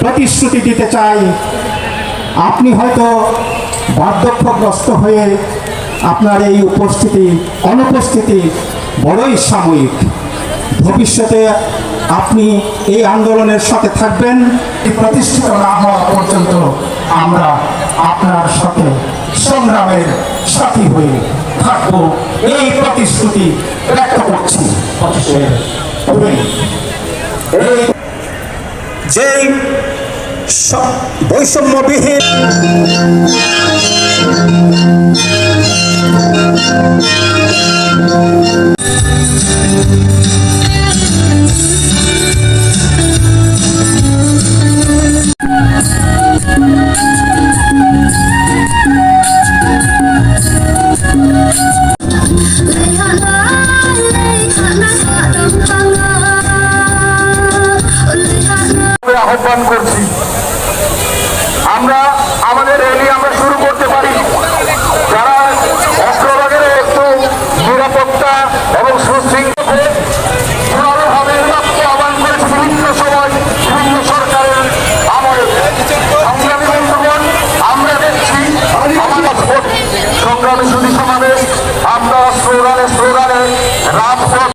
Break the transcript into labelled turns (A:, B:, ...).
A: প্রতিশ্রুতি দিতে চাই। আপনি হয়তো বার্ধক্যগ্রস্ত হয়ে আপনার এই উপস্থিতি অনুপস্থিতি বড়ই সাময়িক। ভবিষ্যতে আপনি এই আন্দোলনের সাথে থাকবেন এই প্রতিষ্ঠিত না হওয়া পর্যন্ত আমরা আপনার সাথে সংগ্রামের সাথী হয়ে থাকব। এই প্রতিশ্রুতি ব্যক্ত করছি। পঁচিশে এপ্রিল। এই যেই স- বৈষম্যবিহীন
B: Leihana, leihana, hadam tanga. Leihana.
C: আমরা আহ্বান করছি আমরা আমাদের র্যালি